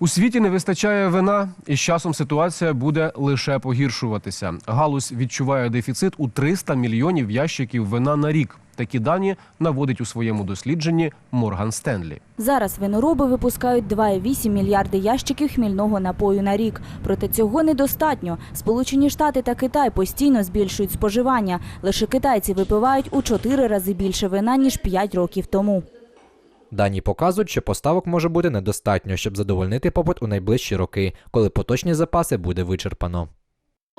У світі не вистачає вина, і з часом ситуація буде лише погіршуватися. Галузь відчуває дефіцит у 300 мільйонів ящиків вина на рік. Такі дані наводить у своєму дослідженні Морган Стенлі. Зараз винороби випускають 2,8 мільярди ящиків хмільного напою на рік. Проте цього недостатньо. Сполучені Штати та Китай постійно збільшують споживання. Лише китайці випивають у 4 рази більше вина ніж 5 років тому. Дані показують, що поставок може бути недостатньо, щоб задовольнити попит у найближчі роки, коли поточні запаси буде вичерпано.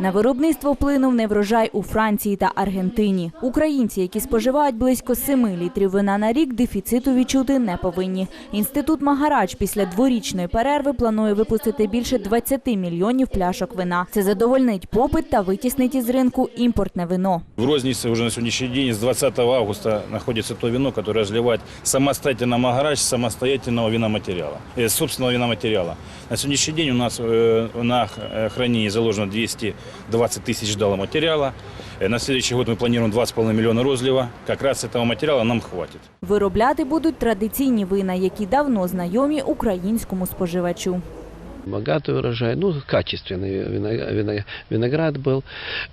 На виробництво вплинув неврожай у Франції та Аргентині. Українці, які споживають близько 7 літрів вина на рік, дефіциту відчути не повинні. Інститут Магарач після дворічної перерви планує випустити більше 20 мільйонів пляшок вина. Це задовольнить попит та витіснить із ринку імпортне вино. В розниці вже на сьогоднішній день з 20 августа знаходиться те вино, яке розливають самостійно Магарач самостоятельного виноматеріалу, е, собственного виноматеріалу. На сьогоднішній день у нас е, на е, храні заложено 200 20 тысяч ждало материала. Э, на следующий год мы планируем 2,5 миллиона розлива. Как раз этого материала нам хватит. Виробляти будуть традиційні вина, які давно знайомі українському споживачу. богатый урожай, ну, качественный вино- вино- виноград был.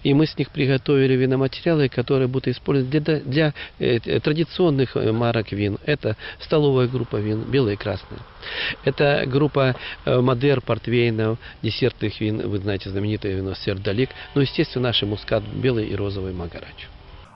И мы с них приготовили виноматериалы, которые будут использовать для, для э, т- традиционных э, марок вин. Это столовая группа вин, белые и красные. Это группа э, Мадер, портвейнов, десертных вин, вы знаете, знаменитое вино Сердалик. Ну, естественно, наши мускат, белый и розовый магарач.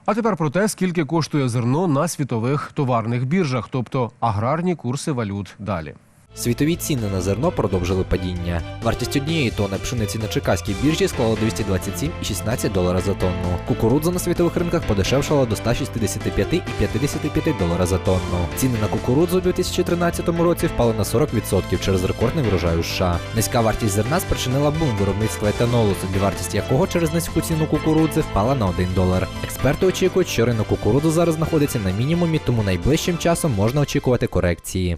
А тепер про те, скільки коштує зерно на світових товарних біржах, тобто аграрні курси валют. Далі. Світові ціни на зерно продовжили падіння. Вартість однієї тони пшениці на чекаській біржі склала 227,16 долара за тонну. Кукурудза на світових ринках подешевшала до 165,55 долара за тонну. Ціни на кукурудзу у 2013 році впали на 40% через рекордний врожай у США. Низька вартість зерна спричинила бум виробництва етанолу, собівартість якого через низьку ціну кукурудзи впала на 1 долар. Експерти очікують, що ринок кукурудзи зараз знаходиться на мінімумі, тому найближчим часом можна очікувати корекції.